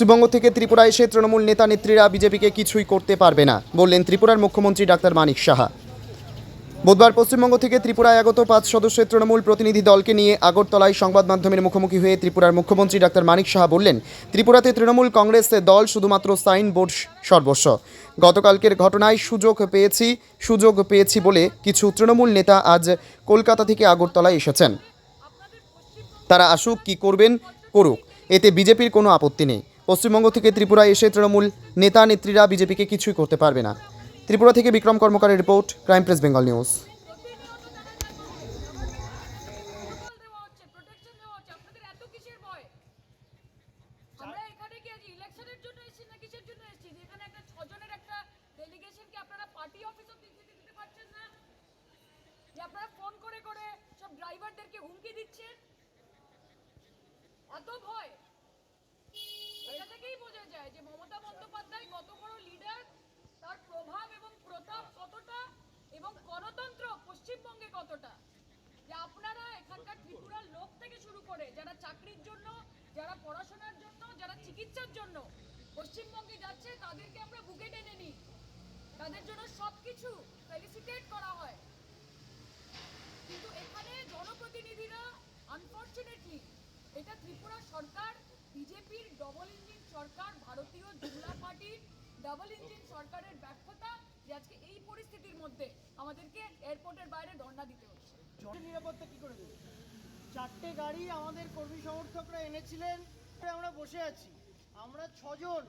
পশ্চিমবঙ্গ থেকে ত্রিপুরা এসে তৃণমূল নেতা নেত্রীরা বিজেপিকে কিছুই করতে পারবে না, বললেন ত্রিপুরার মুখ্যমন্ত্রী ডাক্তার মানিক সাহা। বুধবার পশ্চিমবঙ্গ থেকে ত্রিপুরায় আগত পাঁচ সদস্যের তৃণমূল প্রতিনিধি দলকে নিয়ে আগরতলায় সংবাদ মাধ্যমের মুখোমুখি হয়ে ত্রিপুরার মুখ্যমন্ত্রী ডাক্তার মানিক সাহা বললেন, ত্রিপুরাতে তৃণমূল কংগ্রেস দল শুধুমাত্র সাইন বোর্ড সর্বস্ব। গতকালকের ঘটনায় সুযোগ পেয়েছি সুযোগ পেয়েছি বলে কিছু তৃণমূল নেতা আজ কলকাতা থেকে আগরতলায় এসেছেন। তারা আসুক, কি করবেন, করুক, এতে বিজেপির কোনো আপত্তি নেই। পশ্চিমবঙ্গ থেকে ত্রিপুরা এসে তৃণমূল নেতা নেত্রীরা বিজেপিকে কিছুই করতে পারবে না। ত্রিপুরা থেকে Bikram কর্মকারের report, Crime Press Bengal News. ড্রাইভারদেরকে হুমকি দিচ্ছেন? এত ভয়। থেকেই বোঝা যায় যে মমতা বন্দ্যোপাধ্যায় কত বড় লিডার তার প্রভাব এবং প্রতাপ কতটা এবং গণতন্ত্র পশ্চিমবঙ্গে কতটা। যে আপনারা এখানকার ত্রিপুরার লোক থেকে শুরু করে যারা চাকরির জন্য, যারা পড়াশোনার জন্য, যারা চিকিৎসার জন্য পশ্চিমবঙ্গে যাচ্ছে, তাদেরকে আমরা বুকে টেনে নিই। তাদের জন্য সবকিছু ফেলিসিটেট করা হয়। কিন্তু এখানে জনপ্রতিনিধিরা আনফরচুনেটলি এটা ত্রিপুরা সরকার, বিজেপির ডবল ইঞ্জিন সরকার ভারতীয় জনতা পার্টির ডাবল ইঞ্জিন সরকারের ব্যর্থতা যে আজকে এই পরিস্থিতির মধ্যে আমাদেরকে এয়ারপোর্টের বাইরে ধর্ণা দিতে হচ্ছে। নিরাপত্তা কি করে দেবে? চারটে গাড়ি আমাদের কর্মী সমর্থকরা এনেছিলেন আমরা বসে আছি। আমরা ছজন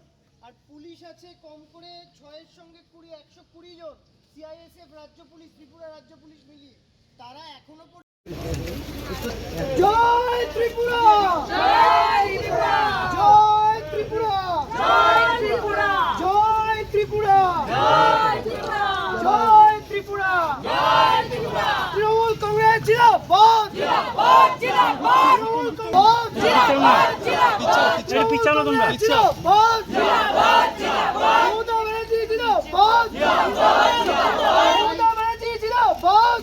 আর পুলিশ আছে কম করে ছয়ের সঙ্গে কুড়ি একশো কুড়ি জন। সিআইএসএফ রাজ্য পুলিশ ত্রিপুরা রাজ্য পুলিশ মিলিয়ে। তারা এখনও জয় ত্রিপুরা জয় ত্রিপুরা জয় ত্রিপুরা জয় ত্রিপুরা জয় ত্রিপুরা জয় ত্রিপুরা জয় ত্রিপুরা জয় ত্রিপুরা তৃণমূল কংগ্রেস জিন্দাবাদ জিন্দাবাদ জিন্দাবাদ তৃণমূল কংগ্রেস জিন্দাবাদ জিন্দাবাদ পিছানো তোমরা জিন্দাবাদ জিন্দাবাদ জিন্দাবাদ মমতা ব্যানার্জি জিন্দাবাদ জিন্দাবাদ জিন্দাবাদ মমতা ব্যানার্জি জিন্দাবাদ জিন্দাবাদ জিন্দাবাদ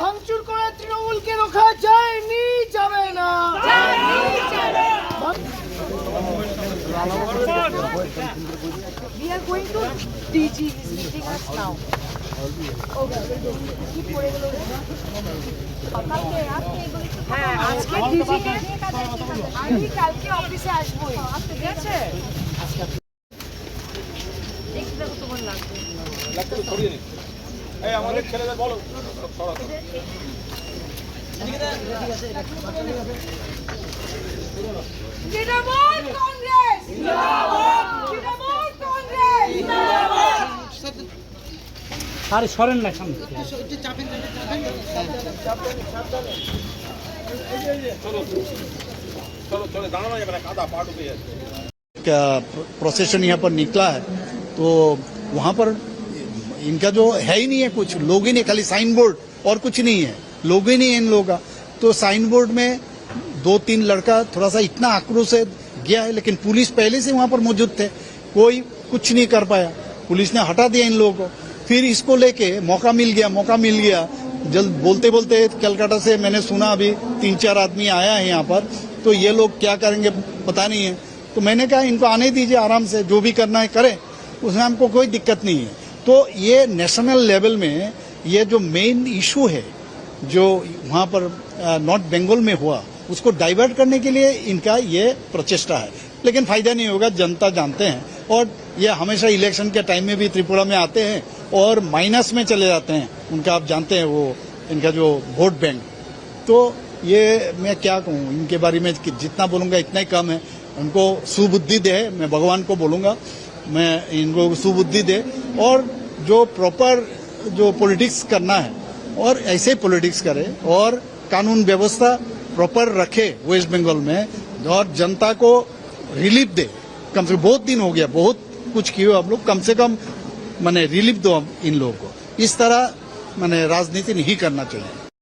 ভাঙচুর করে তৃণমূলকে রোখা যায়নি যাবে না We are going to DG is meeting us now. হ্যাঁ, আমি কালকে অফিসে আসব। ঠিক আছে? ছেলেদের বলো। কংগ্রেস! আরে সরেন না সামনে का प्रोसेशन यहाँ पर निकला है तो वहाँ पर इनका जो है ही नहीं है कुछ लोग ही नहीं खाली साइन बोर्ड और कुछ नहीं है लोग ही नहीं है इन लोगों का तो साइन बोर्ड में दो तीन लड़का थोड़ा सा इतना आक्रोश से गया है लेकिन पुलिस पहले से वहाँ पर मौजूद थे कोई कुछ नहीं कर पाया पुलिस ने हटा दिया इन लोगों को फिर इसको लेके मौका मिल गया, मौका मिल गया। जल्द बोलते बोलते कलकत्ता से मैंने सुना अभी, तीन चार आदमी आया है यहाँ पर। तो ये लोग क्या करेंगे पता नहीं है। तो मैंने कहा, इनको आने दीजिए आराम से, जो भी करना है करें। उसमें हमको कोई दिक्कत नहीं है। तो ये नेशनल लेवल में ये जो मेन इशू है, जो वहाँ पर नॉर्थ बंगाल में हुआ, उसको डाइवर्ट करने के लिए इनका ये प्रचेष्टा है। लेकिन फ़ायदा नहीं होगा, जनता जानते हैं। और ये हमेशा इलेक्शन के टाइम में भी त्रिपुरा में आते हैं और माइनस में चले जाते हैं। उनका आप जानते हैं वो, इनका जो वोट बैंक। तो ये मैं क्या कहूँ, इनके बारे में जितना बोलूँगा इतना ही कम है। उनको सुबुद्धि दे, मैं भगवान को बोलूँगा, मैं इनको सुबुद्धि दे। और जो प्रॉपर जो पॉलिटिक्स करना है, और ऐसे ही पॉलिटिक्स करे, और कानून व्यवस्था प्रॉपर रखे वेस्ट बंगाल में, और जनता को रिलीफ दे। कम से कम बहुत दिन हो गया, बहुत कुछ किए हम लोग, कम से कम, मैंने रिलीफ दो इन लोगों को। इस तरह, मैंने, राजनीति नहीं करना चाहिए।